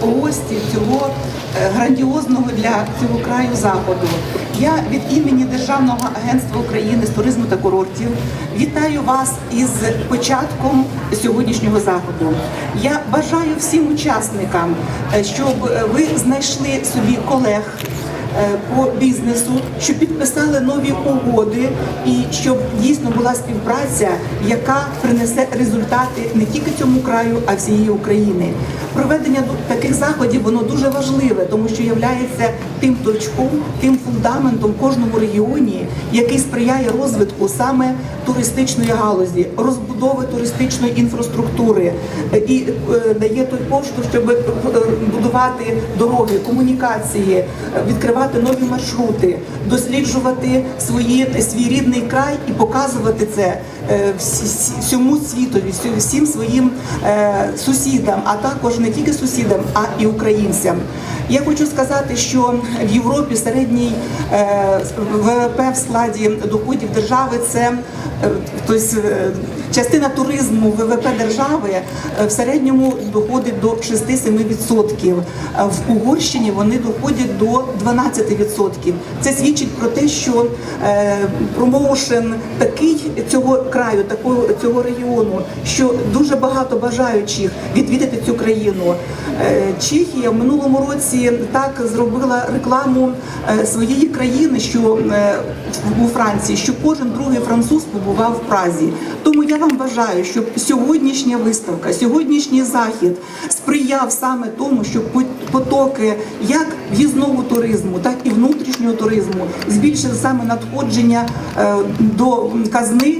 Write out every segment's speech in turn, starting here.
гості цього е, грандіозного для цього краю заходу. Я від імені Державного агентства України з туризму та курортів вітаю вас із початком сьогоднішнього заходу. Я бажаю всім учасникам, е, щоб е, ви знайшли собі колег по бізнесу, щоб підписали нові угоди і щоб дійсно була співпраця, яка принесе результати не тільки цьому краю, а всієї України. Проведення таких заходів воно дуже важливе, тому що є тим точком, тим фундаментом в кожному регіоні, який сприяє розвитку саме туристичної галузі, розбудови туристичної інфраструктури е, і е, дає той поштовх, щоб е, будувати дороги, комунікації, е, відкривати нові маршрути, досліджувати свої свій рідний край і показувати це е, всьому світові, всім своїм е, сусідам, а також не тільки сусідам, а і українцям. Я хочу сказати, що в Європі середній е, ВВП в складі доходів держави це е, тобто, е, частина туризму ВВП держави в середньому доходить до 6-7%. А В Угорщині вони доходять до 12%. Це свідчить про те, що промоушен такий цього краю, такого цього регіону, що дуже багато бажаючих відвідати цю країну. Чехія в минулому році так зробила рекламу е, своєї країни, що е, у Франції, що кожен другий француз побував в Празі. Тому я вам бажаю, щоб сьогоднішня виставка, сьогоднішній захід сприяв саме тому, щоб по- потоки як в'їзного туризму, так і внутрішнього туризму збільшили саме надходження е, до казни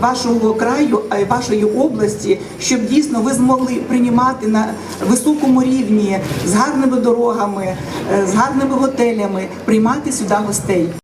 вашого краю, вашої області, щоб дійсно ви змогли приймати на високому рівні з гарними дорогами, е, з гарними готелями, приймати сюди гостей.